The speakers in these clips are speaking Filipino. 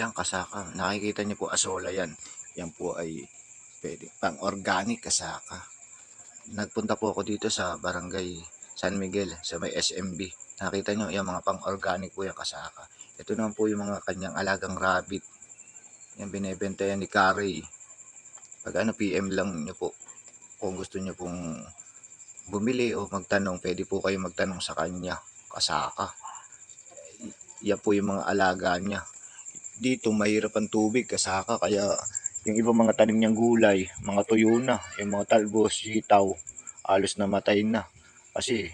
Yan kasaka. Nakikita niyo po asola yan. Yan po ay pwede pang organic kasaka. Nagpunta po ako dito sa barangay San Miguel sa may SMB. Nakita niyo yung mga pang organic po yung kasaka. Ito naman po yung mga kanyang alagang rabbit. Yan binebenta yan ni Carrie. Pag ano PM lang niyo po kung gusto niyo pong bumili o magtanong, pwede po kayo magtanong sa kanya. Kasaka. Yan po yung mga alaga niya dito mahirap ang tubig kasaka kaya yung ibang mga tanim niyang gulay, mga tuyo na, yung mga talbos, sitaw, alos na matay na. Kasi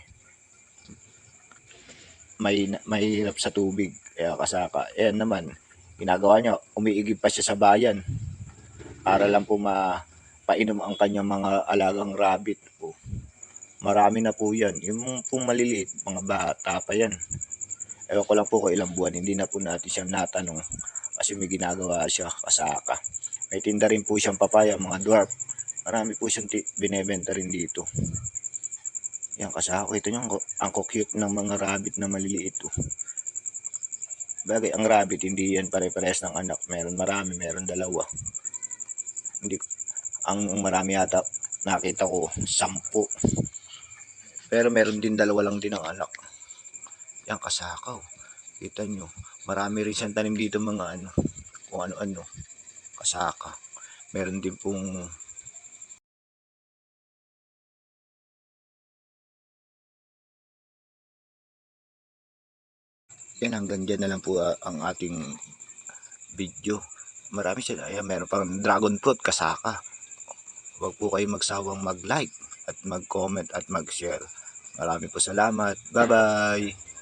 may mahirap sa tubig kaya kasaka. Ayan naman, ginagawa niya, umiigib pa siya sa bayan para lang po mapainom ang kanyang mga alagang rabbit po. Marami na po yan. Yung pong maliliit, mga bata pa yan. Ewan ko lang po kung ilang buwan, hindi na po natin siya natanong kasi may ginagawa siya kasaka. May tinda rin po siyang papaya, mga dwarf. Marami po siyang binebenta rin dito. Yan kasaka. Ito yung ang cute ng mga rabbit na maliliit. Oh. Bagay, ang rabbit, hindi yan pare-pares ng anak. Meron marami, meron dalawa. Hindi, ang marami yata nakita ko, sampu. Pero meron din dalawa lang din ang anak. Yan kasakaw. Kita nyo. Marami rin siyang tanim dito mga ano. Kung ano-ano. Kasaka. Meron din pong yan hanggang dyan na lang po ah, ang ating video. Marami siya. Ayan, meron pang dragon fruit kasaka. Huwag po kayo magsawang mag-like at mag-comment at mag-share. Marami po salamat. Bye-bye!